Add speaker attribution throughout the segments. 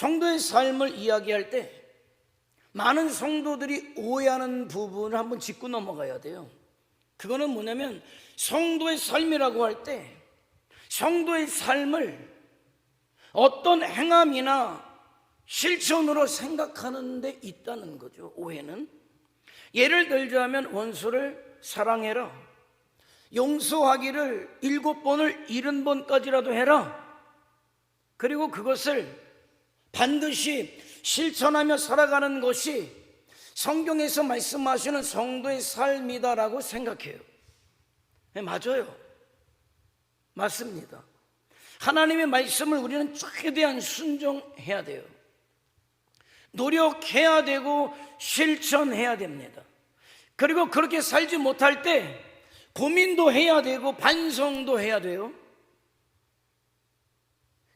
Speaker 1: 성도의 삶을 이야기할 때 많은 성도들이 오해하는 부분을 한번 짚고 넘어가야 돼요. 그거는 뭐냐면 성도의 삶이라고 할 때 성도의 삶을 어떤 행함이나 실천으로 생각하는 데 있다는 거죠. 오해는 예를 들자면 원수를 사랑해라. 용서하기를 일곱 번을 일흔 번까지라도 해라. 그리고 그것을 반드시 실천하며 살아가는 것이 성경에서 말씀하시는 성도의 삶이다라고 생각해요. 네, 맞아요. 맞습니다. 하나님의 말씀을 우리는 최대한 순종해야 돼요. 노력해야 되고 실천해야 됩니다. 그리고 그렇게 살지 못할 때 고민도 해야 되고 반성도 해야 돼요.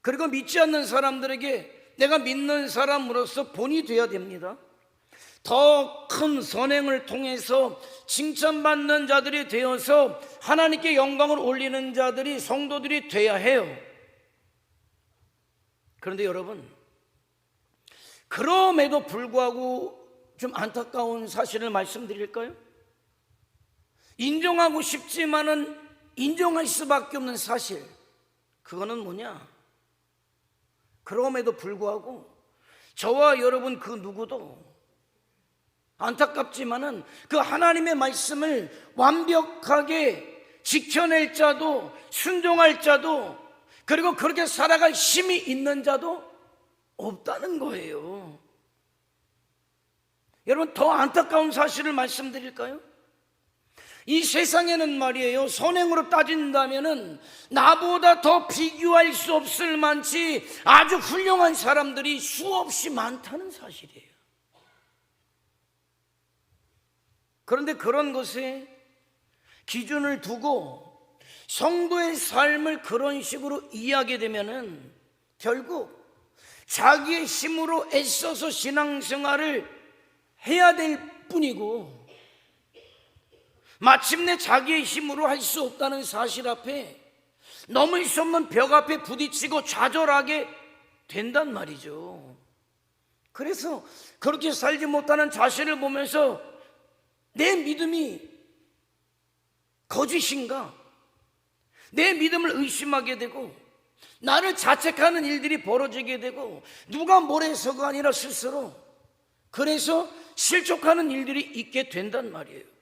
Speaker 1: 그리고 믿지 않는 사람들에게 내가 믿는 사람으로서 본이 되어야 됩니다. 더 큰 선행을 통해서 칭찬받는 자들이 되어서 하나님께 영광을 올리는 자들이 성도들이 돼야 해요. 그런데 여러분, 그럼에도 불구하고 좀 안타까운 사실을 말씀드릴까요? 인정하고 싶지만은 인정할 수밖에 없는 사실. 그거는 뭐냐? 그럼에도 불구하고 저와 여러분 그 누구도 안타깝지만은 그 하나님의 말씀을 완벽하게 지켜낼 자도 순종할 자도 그리고 그렇게 살아갈 힘이 있는 자도 없다는 거예요. 여러분 더 안타까운 사실을 말씀드릴까요? 이 세상에는 말이에요. 선행으로 따진다면은 나보다 더 비교할 수 없을 만치 아주 훌륭한 사람들이 수없이 많다는 사실이에요. 그런데 그런 것에 기준을 두고 성도의 삶을 그런 식으로 이해하게 되면은 결국 자기의 힘으로 애써서 신앙생활을 해야 될 뿐이고 마침내 자기의 힘으로 할 수 없다는 사실 앞에 넘을 수 없는 벽 앞에 부딪히고 좌절하게 된단 말이죠. 그래서 그렇게 살지 못하는 자신을 보면서 내 믿음이 거짓인가? 내 믿음을 의심하게 되고 나를 자책하는 일들이 벌어지게 되고 누가 뭐래서가 아니라 스스로 그래서 실족하는 일들이 있게 된단 말이에요.